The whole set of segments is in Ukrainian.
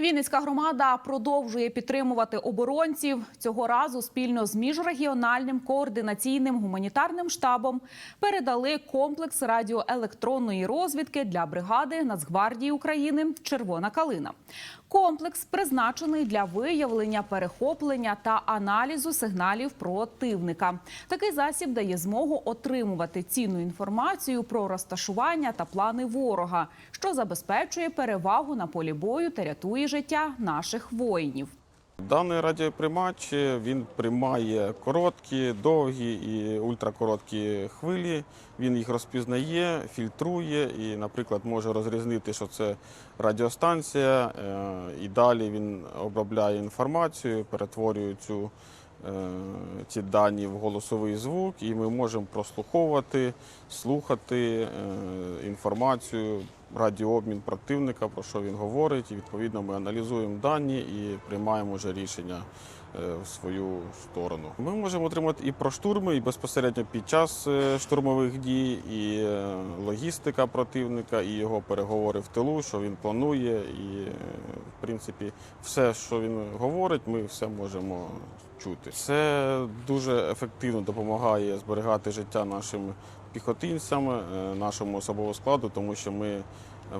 Вінницька громада продовжує підтримувати оборонців. Цього разу спільно з міжрегіональним координаційним гуманітарним штабом передали комплекс радіоелектронної розвідки для бригади Нацгвардії України Червона калина. Комплекс призначений для виявлення, перехоплення та аналізу сигналів противника. Такий засіб дає змогу отримувати цінну інформацію про розташування та плани ворога, що забезпечує перевагу на полі бою та рятує життя наших воїнів. Даний радіоприймач він приймає короткі, довгі і ультракороткі хвилі. Він їх розпізнає, фільтрує і, наприклад, може розрізнити, що це радіостанція. е, І далі він обробляє інформацію, перетворює цю, е, ці дані в голосовий звук, і ми можемо прослуховувати, слухати е, інформацію, радіообмін противника, про що він говорить. І відповідно ми аналізуємо дані і приймаємо вже рішення е, в свою сторону. Ми можемо отримати і про штурми, і безпосередньо під час е, штурмових дій, і е, логістика противника, і його переговори в тилу, що він планує, і в принципі все, що він говорить, ми все можемо чути. Це дуже ефективно допомагає зберігати життя нашим піхотинцям, е, нашому особовому складу, тому що ми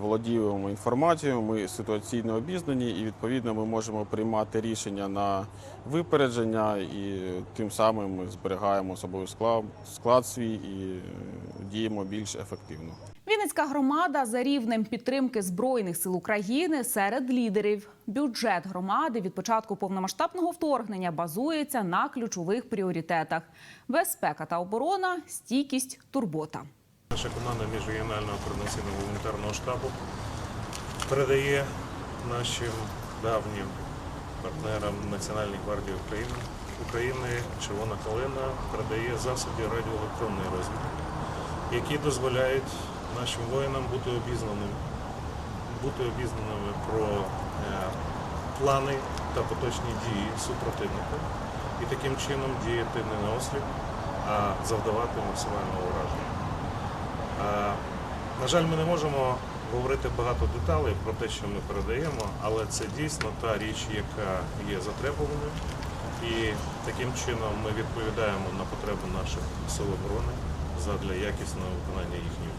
володіємо інформацією, ми ситуаційно обізнані, і відповідно ми можемо приймати рішення на випередження, і тим самим ми зберігаємо особовий склад, склад свій і е, діємо більш ефективно. Вінницька громада за рівнем підтримки збройних сил України серед лідерів. Бюджет громади від початку повномасштабного вторгнення базується на ключових пріоритетах: безпека та оборона, стійкість, турбота. Наша команда міжрегіонального координаційного гуманітарного штабу передає нашим давнім партнерам Національної гвардії України України Червона калина передає засоби радіоелектронної розвідки, які дозволяють нашим воїнам бути обізнаними, бути обізнаними про е, плани та поточні дії супротивника і таким чином діяти не на осліп, а завдавати максимального ураження. Е, На жаль, ми не можемо говорити багато деталей про те, що ми передаємо, але це дійсно та річ, яка є затребуваною. І таким чином ми відповідаємо на потреби наших сил оборони задля якісного виконання їхньої